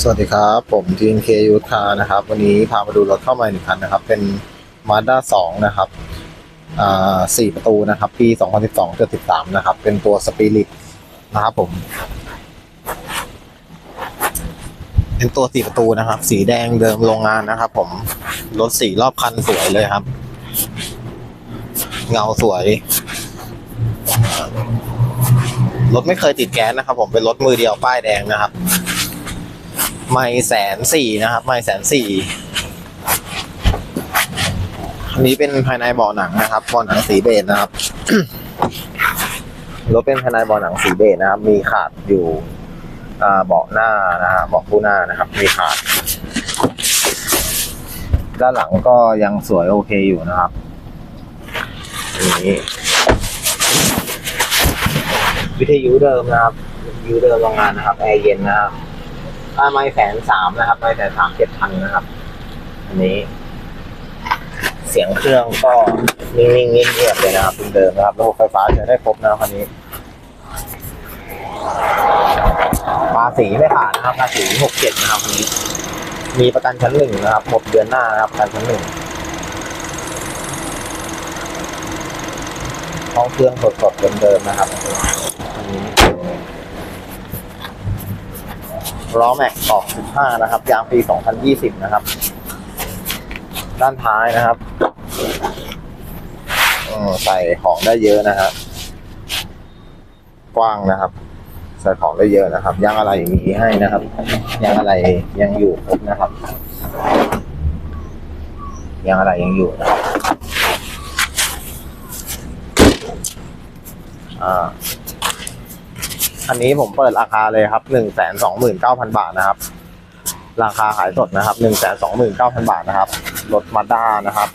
สวัสดีครับ ผมทีนเคยูคานะครับ วันนี้พามาดูรถเข้ามาหนึ่งคันนะครับ เป็น Mazda 2 นะครับอ่าสี่ประตูนะครับ ปี 2012 73นะครับ เป็นตัว Spirit นะครับผม เป็นตัวสี่ประตูนะครับ สีแดงเดิมโรงงานนะครับ ผม รถสีรอบคันสวยเลยครับ เงาสวย รถไม่เคยติดแก๊สนะครับ ผมเป็นรถมือเดียวป้ายแดงนะครับ ไม่แสนสี่นะครับ ไม่แสนสี่อันนี้เป็นภายในเบาะหนังนะครับเบาะหนังสีเบจนะครับรถเป็นภายในเบาะหนังสีเบจนะครับ มีขาดอยู่อ่าเบาะหน้านะฮะเบาะคู่หน้านะครับ มีขาด ด้านหลังก็ยังสวยโอเคอยู่นะครับนี่วิทยุเดิมนะครับวิทยุเดิมโรงงานนะครับแอร์เย็นนะครับ ถ้าไม่แสนสามนะครับ ไม่แสนสามเจ็ดพันนะครับ อันนี้ เสียงเครื่องก็นิ่งๆเงียบๆเลยนะครับเดิมนะครับ ระบบไฟฟ้าใช้ได้ครบนะครับคันนี้ภาษีไม่ขาดนะครับภาษีหกเจ็ดนะครับคันนี้ มีประกันชั้นหนึ่งนะครับ หมดเดือนหน้านะครับประกันชั้นหนึ่งห้องเครื่องสดๆเดิมๆนะครับอันนี้ ล้อแม็กกรอบ15 นะครับ ยางปี 2020 นะครับ ด้านท้ายนะครับใส่ของได้เยอะนะฮะกว้างนะครับ ใส่ของได้เยอะนะครับ ยางอะไรมีให้นะครับ ยางอะไรยังอยู่ครบนะครับ ยางอะไรยังอยู่นะครับ อ่า อันนี้ผมเปิดราคาเลยครับหนึ่งแสนสองหมื่นเก้าพันบาทนะครับ ราคาขายสดนะครับหนึ่งแสนสองหมื่นเก้าพันบาทนะครับรถมาด้านะครับ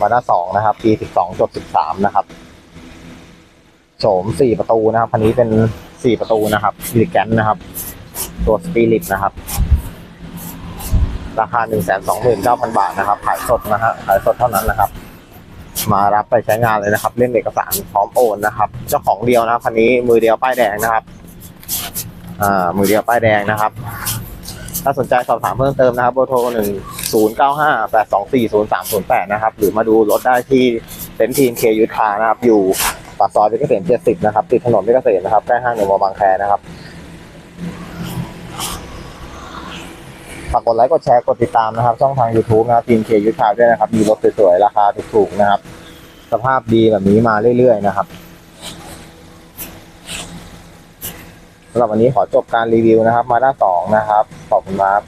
มาด้าสองนะครับปีสิบสองจดสิบสามนะครับโฉมสี่ประตูนะครับคันนี้เป็นสี่ประตูนะครับลิแกนนะครับ ตัวสปิริตนะครับ ราคาหนึ่งแสนสองหมื่นเก้าพันบาทนะครับ ขายสดนะฮะขายสดเท่านั้นนะครับมารับไปใช้งานเลยนะครับ เล่นเอกสารพร้อมโอนนะครับ เจ้าของเดียวนะครับคันนี้มือเดียวป้ายแดงนะครับ มือเดียวป้ายแดงนะครับ ถ้าสนใจสอบถามเพิ่มเติมนะครับเบอร์โทรหนึ่งศูนย์เก้าห้าแปดสองสี่ศูนย์สามศูนย์แปดนะครับ หรือมาดูรถได้ที่เต็นท์ทีมเคยูทานะครับ อยู่ปากซอยเพชรเกษมเจ็ดสิบนะครับติดถนนเพชรเกษมนะครับใกล้ห้างเดอะมอลล์บางแคนะครับฝากกดไลค์กดแชร์กดติดตามนะครับ ช่องทาง YouTube นะครับทีมเคยูทาด้วยนะครับ มีรถสวยๆราคาถูกๆนะครับ สภาพดีแบบนี้มาเรื่อยๆนะครับ สำหรับวันนี้ขอจบการรีวิวนะครับ มาด้าสองนะครับ ขอบคุณครับ